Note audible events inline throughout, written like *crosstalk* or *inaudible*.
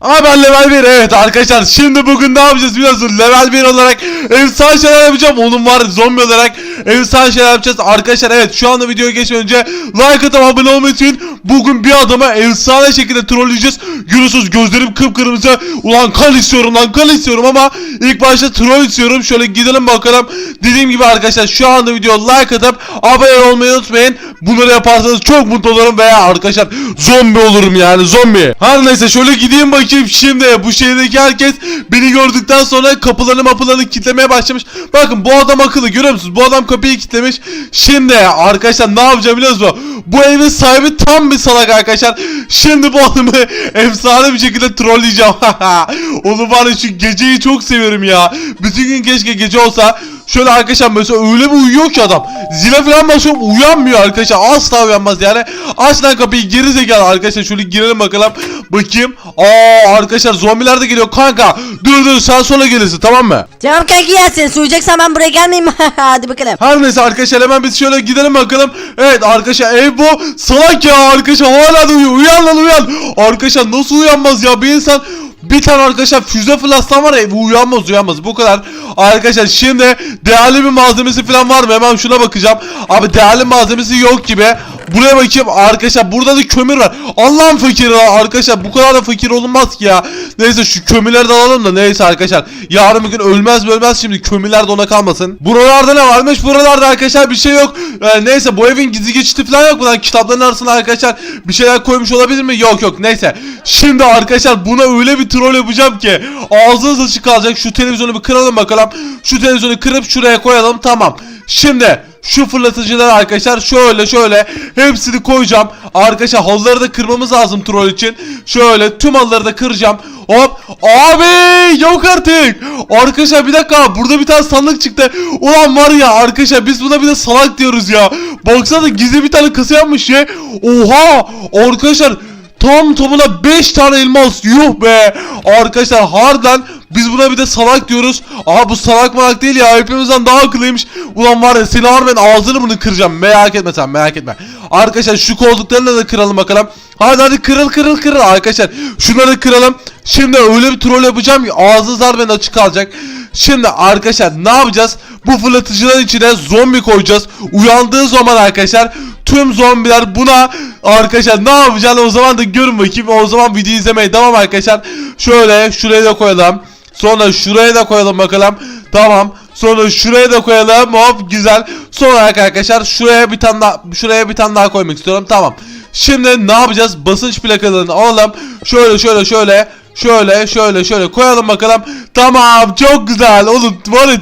Aa ben level 1 evet arkadaşlar. Şimdi bugün ne yapacağız biliyorsun level 1 olarak efsane şeyler yapacağım. Onun var zombi olarak efsane şeyler yapacağız. Arkadaşlar evet şu anda videoya geçmeden önce like atıp abone olmayı unutmayın. Bugün bir adama efsane şekilde trolleyeceğiz. Görüyorsunuz gözlerim kıpkırmızı. Ulan kan istiyorum lan kan istiyorum ama ilk başta troll istiyorum. Şöyle gidelim bakalım. Dediğim gibi arkadaşlar şu anda video like atıp abone olmayı unutmayın. Bunları yaparsanız çok mutlu olurum veya arkadaşlar zombi olurum yani zombi. Her neyse şöyle gideyim bakayım şimdi. Bu şehirdeki herkes beni gördükten sonra kapılarını mapılarını kilitlemeye başlamış. Bakın bu adam akıllı görüyor musunuz? Bu adam kapıyı kilitlemiş. Şimdi arkadaşlar ne yapacağım biliyor musunuz? Bu evin sahibi tam bir salak arkadaşlar. Şimdi bu adamı *laughs* efsane bir şekilde trolleyeceğim. *laughs* Oğlum var ya şu geceyi çok seviyorum ya. Bütün gün keşke gece olsa Şöyle arkadaşlar mesela öyle bir uyuyor ki adam. Zile falan basıyorum uyanmıyor arkadaşlar. Asla uyanmaz yani. Aç lan kapıyı geri zekalı arkadaşlar. Şöyle girelim bakalım. Bakayım. Aa arkadaşlar zombiler de geliyor kanka. Dur dur sen sonra gelirsin tamam mı? Tamam kanki ya sen soyacaksan ben buraya gelmeyeyim. *laughs* Hadi bakalım. Her neyse arkadaşlar hemen biz şöyle gidelim bakalım. Evet arkadaşlar ev bu. Salak ya arkadaşlar hala da uyuyor. Uyan lan uyan. Arkadaşlar nasıl uyanmaz ya bir insan bir tane arkadaşlar füze fırlatsan var ya bu uyanmaz uyanmaz bu kadar. Arkadaşlar şimdi değerli bir malzemesi falan var mı? Hemen şuna bakacağım. Abi değerli malzemesi yok gibi. Buraya bakayım arkadaşlar burada da kömür var. Allah'ım fakir ya arkadaşlar bu kadar da fakir olunmaz ki ya. Neyse şu kömürleri de alalım da neyse arkadaşlar. Yarın bir gün ölmez ölmez şimdi kömürler de ona kalmasın. Buralarda ne varmış? Buralarda arkadaşlar bir şey yok. Ee, neyse bu evin gizli geçiti falan yok mu lan? Kitapların arasında arkadaşlar bir şeyler koymuş olabilir mi? Yok yok neyse. Şimdi arkadaşlar buna öyle bir troll yapacağım ki ağzınız açık kalacak. Şu televizyonu bir kıralım bakalım. Şu televizyonu kırıp şuraya koyalım tamam. Şimdi şu fırlatıcılar arkadaşlar şöyle şöyle hepsini koyacağım. Arkadaşlar halıları da kırmamız lazım troll için. Şöyle tüm halıları da kıracağım. Hop. Abi yok artık. Arkadaşlar bir dakika burada bir tane sandık çıktı. Ulan var ya arkadaşlar biz buna bir de salak diyoruz ya. Baksana gizli bir tane kasa yapmış ya. Oha. Arkadaşlar Tam tamına 5 tane elmas yuh be Arkadaşlar harbiden biz buna bir de salak diyoruz Aa bu salak malak değil ya hepimizden daha akıllıymış Ulan var ya seni harbiden ağzını bunu kıracağım merak etme sen merak etme Arkadaşlar şu koltuklarını da kıralım bakalım Hadi hadi kırıl kırıl kırıl arkadaşlar Şunları kıralım Şimdi öyle bir troll yapacağım ki ağzınız harbiden açık kalacak Şimdi arkadaşlar ne yapacağız? Bu fırlatıcıların içine zombi koyacağız. Uyandığı zaman arkadaşlar tüm zombiler buna arkadaşlar ne yapacağını o zaman da görün bakayım. O zaman video izlemeye devam arkadaşlar. Şöyle şuraya da koyalım. Sonra şuraya da koyalım bakalım. Tamam. Sonra şuraya da koyalım. Hop güzel. Sonra arkadaşlar şuraya bir tane daha şuraya bir tane daha koymak istiyorum. Tamam. Şimdi ne yapacağız? Basınç plakalarını alalım. Şöyle şöyle şöyle Şöyle şöyle şöyle koyalım bakalım. Tamam çok güzel. Oğlum var ya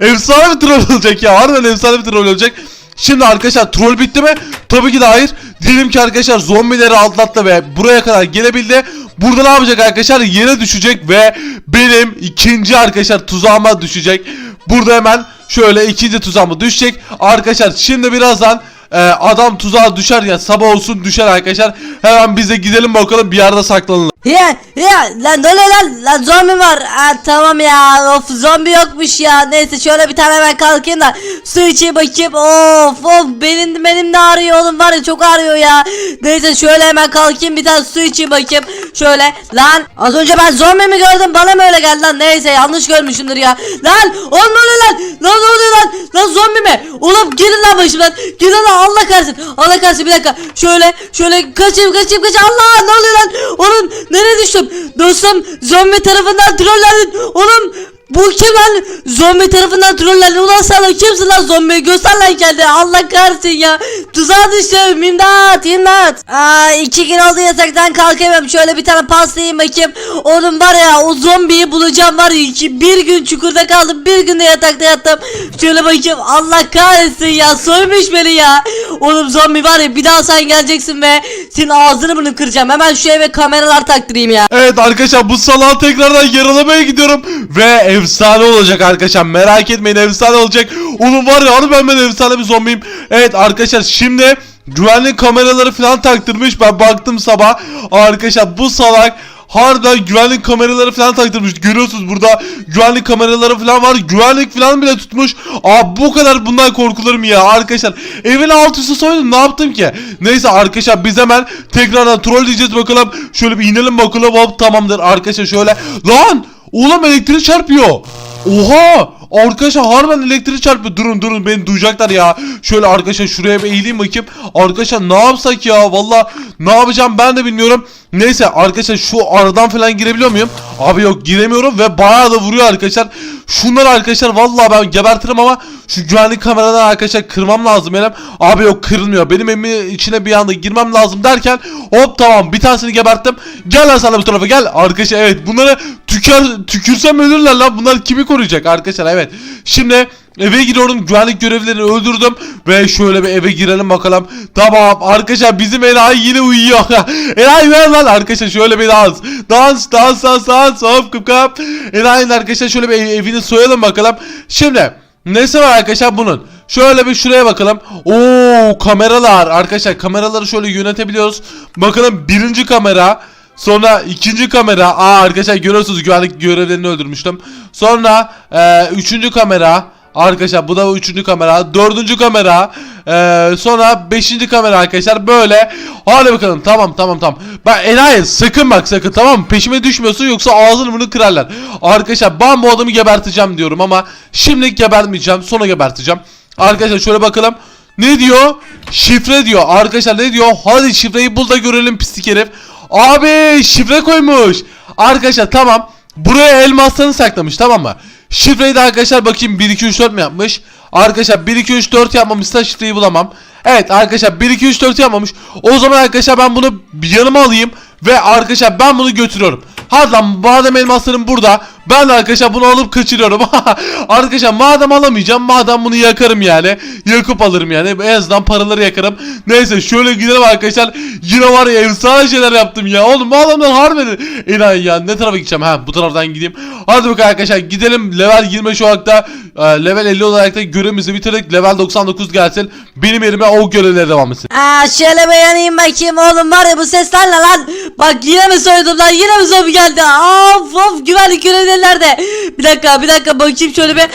efsane bir troll olacak ya. Harbiden efsane bir troll olacak. Şimdi arkadaşlar troll bitti mi? Tabii ki de hayır. Diyelim ki arkadaşlar zombileri atlattı ve buraya kadar gelebildi. Burada ne yapacak arkadaşlar? Yere düşecek ve benim ikinci arkadaşlar tuzağıma düşecek. Burada hemen şöyle ikinci tuzağıma düşecek. Arkadaşlar şimdi birazdan e, adam tuzağa düşer ya sabah olsun düşer arkadaşlar. Hemen biz de gidelim bakalım bir yerde saklanalım. Ya ya lan ne lan lan zombi var. Aa, tamam ya of zombi yokmuş ya. Neyse şöyle bir tane ben kalkayım da su içeyim bakayım. Of of benim benim de ağrıyor oğlum var ya çok ağrıyor ya. Neyse şöyle hemen kalkayım bir tane su içeyim bakayım. Şöyle lan az önce ben zombi mi gördüm bana mı öyle geldi lan neyse yanlış görmüşümdür ya. Lan oluyor lan lan ne oluyor lan lan zombi mi? Oğlum gidin lan başımdan gidin lan Allah kahretsin. Allah kahretsin bir dakika. Şöyle şöyle kaçayım kaçayım kaçayım. Allah ne oluyor lan? Oğlum nereye düştüm? Dostum zombi tarafından trollendin oğlum bu kim lan? Zombi tarafından trollendin. Ulan sen kimsin lan zombi? Göster lan kendini. Allah kahretsin ya. Tuzağa düştüm. İmdat imdat. Aa, iki gün oldu yataktan kalkamıyorum. Şöyle bir tane pasta yiyeyim bakayım. Oğlum var ya o zombiyi bulacağım var ya. Iki, bir gün çukurda kaldım. Bir gün de yatakta yattım. Şöyle bakayım. Allah kahretsin ya. Soymuş beni ya. Oğlum zombi var ya bir daha sen geleceksin ve senin ağzını bunu kıracağım. Hemen şu eve kameralar taktırayım ya. Evet arkadaşlar bu salağı tekrardan yaralamaya gidiyorum ve efsane olacak arkadaşlar merak etmeyin efsane olacak Oğlum var ya harbiden ben efsane bir zombiyim Evet arkadaşlar şimdi güvenlik kameraları falan taktırmış ben baktım sabah Arkadaşlar bu salak harbiden güvenlik kameraları falan taktırmış. Görüyorsunuz burada güvenlik kameraları falan var. Güvenlik falan bile tutmuş. Aa bu kadar bundan korkulur mu ya arkadaşlar? Evin alt üstü soydum ne yaptım ki? Neyse arkadaşlar biz hemen tekrardan troll diyeceğiz bakalım. Şöyle bir inelim bakalım hop tamamdır arkadaşlar şöyle. Lan oğlum elektrik çarpıyor. Oha! Arkadaşlar harbiden elektrik çarpıyor. Durun durun beni duyacaklar ya. Şöyle arkadaşlar şuraya bir eğileyim bakayım. Arkadaşlar ne yapsak ya? Valla ne yapacağım ben de bilmiyorum. Neyse arkadaşlar şu aradan falan girebiliyor muyum? Abi yok giremiyorum ve bayağı da vuruyor arkadaşlar. Şunları arkadaşlar vallahi ben gebertirim ama şu güvenlik kameradan arkadaşlar kırmam lazım benim. Abi yok kırılmıyor. Benim evimin içine bir anda girmem lazım derken hop tamam bir tanesini geberttim. Gel lan sana bu tarafa gel. Arkadaşlar evet bunları tükür, tükürsem ölürler lan. Bunlar kimi koruyacak arkadaşlar evet. Şimdi Eve giriyorum güvenlik görevlilerini öldürdüm ve şöyle bir eve girelim bakalım. Tamam arkadaşlar bizim Eray yine uyuyor. *laughs* Eray ver lan arkadaşlar şöyle bir dans. Dans dans dans dans hop kıp kıp. Eray'ın arkadaşlar şöyle bir ev- evini soyalım bakalım. Şimdi nesi var arkadaşlar bunun? Şöyle bir şuraya bakalım. Oo kameralar arkadaşlar kameraları şöyle yönetebiliyoruz. Bakalım birinci kamera. Sonra ikinci kamera. Aa arkadaşlar görüyorsunuz güvenlik görevlerini öldürmüştüm. Sonra e, üçüncü kamera. Arkadaşlar bu da üçüncü kamera. Dördüncü kamera. e, sonra beşinci kamera arkadaşlar. Böyle. Hadi bakalım. Tamam tamam tamam. Ben enayi sakın bak sakın tamam? Peşime düşmüyorsun yoksa ağzını bunu kırarlar. Arkadaşlar ben bu adamı geberteceğim diyorum ama şimdilik gebertmeyeceğim. Sonra geberteceğim. Arkadaşlar şöyle bakalım. Ne diyor? Şifre diyor. Arkadaşlar ne diyor? Hadi şifreyi bul da görelim pislik herif. Abi şifre koymuş. Arkadaşlar tamam. Buraya elmaslarını saklamış tamam mı? Şifreyi de arkadaşlar bakayım 1 2 3 4 mi yapmış? Arkadaşlar 1 2 3 4 yapmamışsa şifreyi bulamam. Evet arkadaşlar 1 2 3 4 yapmamış. O zaman arkadaşlar ben bunu yanıma alayım ve arkadaşlar ben bunu götürüyorum. Hadi lan madem elmaslarım burada ben de arkadaşlar bunu alıp kaçırıyorum. *laughs* arkadaşlar madem alamayacağım madem bunu yakarım yani. Yakıp alırım yani. En azından paraları yakarım. Neyse şöyle gidelim arkadaşlar. Yine var ya efsane şeyler yaptım ya. Oğlum bu adamlar harbiden enayi ya. Ne tarafa gideceğim? Ha bu taraftan gideyim. Hadi bakalım arkadaşlar gidelim. Level 20 şu anda. e, level 50 olarak da görevimizi bitirdik. Level 99 gelsin. Benim yerime o görevlere devam etsin. Aa şöyle yanayım bakayım oğlum var ya bu sesler ne lan? Bak yine mi soydum lan yine mi zombi geldi? Of of güvenlik görevlileri nerede? Bir dakika bir dakika bakayım şöyle bir.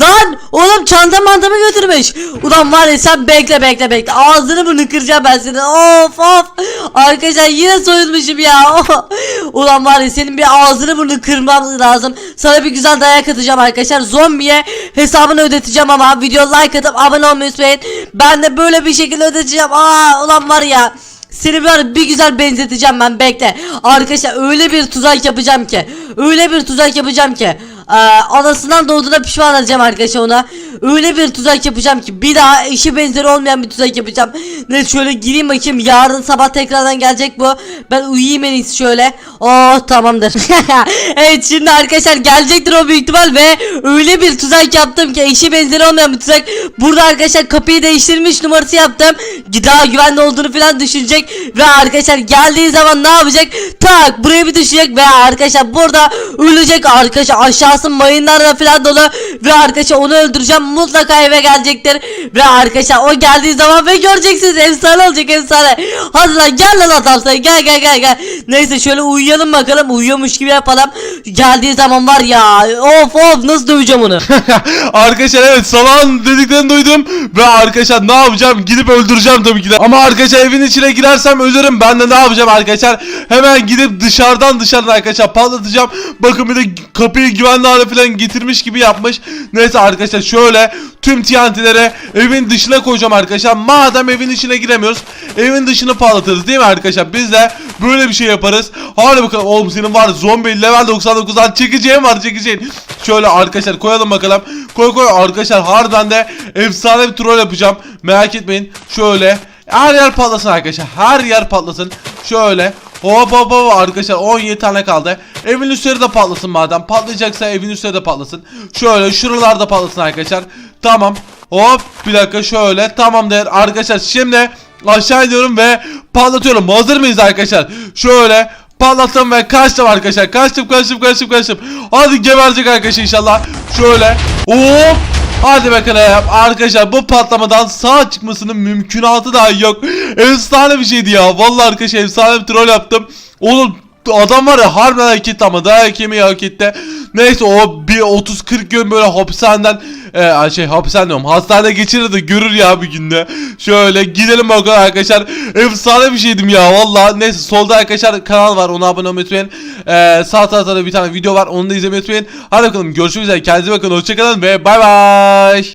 Lan oğlum çanta mantamı götürmüş. Ulan var ya sen bekle bekle bekle. Ağzını bunu kıracağım ben senin. Of of. Arkadaşlar yine soyulmuşum ya. *laughs* Ulan var ya senin bir ağzını bunu kırmam lazım. Sana bir güzel dayak atacağım arkadaşlar. Zombiye hesabını ödeteceğim ama video like atıp abone olmayı unutmayın. Ben de böyle bir şekilde ödeteceğim. Aa ulan var ya. Seni bir, bir güzel benzeteceğim ben bekle. Arkadaşlar öyle bir tuzak yapacağım ki. Öyle bir tuzak yapacağım ki. Ee, anasından doğduğuna pişman edeceğim arkadaşlar ona. Öyle bir tuzak yapacağım ki bir daha eşi benzeri olmayan bir tuzak yapacağım. Ne şöyle gireyim bakayım yarın sabah tekrardan gelecek bu. Ben uyuyayım en iyisi şöyle. Oh tamamdır. *laughs* evet şimdi arkadaşlar gelecektir o büyük ihtimal ve öyle bir tuzak yaptım ki eşi benzeri olmayan bir tuzak. Burada arkadaşlar kapıyı değiştirmiş numarası yaptım. Daha güvenli olduğunu falan düşünecek ve arkadaşlar geldiği zaman ne yapacak? Tak buraya bir düşecek ve arkadaşlar burada ölecek arkadaşlar aşağısı mayınlarla falan dolu. Ve arkadaşlar onu öldüreceğim. Mutlaka eve gelecektir. Ve arkadaşlar o geldiği zaman ve göreceksiniz. Efsane olacak efsane. Hadi lan gel lan adam sen. Gel gel gel gel. Neyse şöyle uyuyalım bakalım. Uyuyormuş gibi yapalım. Geldiği zaman var ya of of nasıl döveceğim onu? *laughs* Arkadaşlar evet salağın dediklerini duydum. Ve arkadaşlar ne yapacağım? Gidip öldüreceğim tabii ki de. Ama arkadaşlar evin içine girersem ölürüm. Ben de ne yapacağım arkadaşlar? Hemen gidip dışarıdan dışarıdan arkadaşlar patlatacağım. Bakın bir de kapıyı güvenli hale falan getirmiş gibi yapmış. Neyse arkadaşlar şöyle tüm TNT'lere evin dışına koyacağım arkadaşlar. Madem evin içine giremiyoruz evin dışını patlatırız değil mi arkadaşlar? Biz de böyle bir şey yaparız. Hadi bakalım. Oğlum senin var zombi level 99'dan çekeceğim var çekeceğin. Şöyle arkadaşlar koyalım bakalım. Koy koy. Arkadaşlar harbiden de efsane bir troll yapacağım. Merak etmeyin. Şöyle her yer patlasın arkadaşlar. Her yer patlasın. Şöyle Hop hop hop arkadaşlar 17 tane kaldı. Evin üstleri de patlasın madem. Patlayacaksa evin üstleri de patlasın. Şöyle şuralarda patlasın arkadaşlar. Tamam. Hop bir dakika şöyle. Tamamdır arkadaşlar. Şimdi aşağı iniyorum ve patlatıyorum. Hazır mıyız arkadaşlar? Şöyle patlattım ve kaçtım arkadaşlar. Kaçtım kaçtım kaçtım kaçtım. Hadi geberecek arkadaşlar inşallah. Şöyle. Hop. Hadi bakalım arkadaşlar bu patlamadan sağ çıkmasının mümkünatı daha yok. Efsane bir şeydi ya. Vallahi arkadaşlar efsane bir troll yaptım. Oğlum adam var ya harbiden hak ama dayak yemeyi hak etti. Neyse o bir 30-40 gün böyle hapishaneden e, şey hapishane diyorum hastanede geçirir de görür ya bir günde. Şöyle gidelim bakalım arkadaşlar. Efsane bir şeydim ya valla. Neyse solda arkadaşlar kanal var ona abone olmayı unutmayın. E, sağ tarafta da bir tane video var onu da izlemeyi unutmayın. Hadi bakalım görüşmek üzere kendinize bakın hoşçakalın ve bay bay.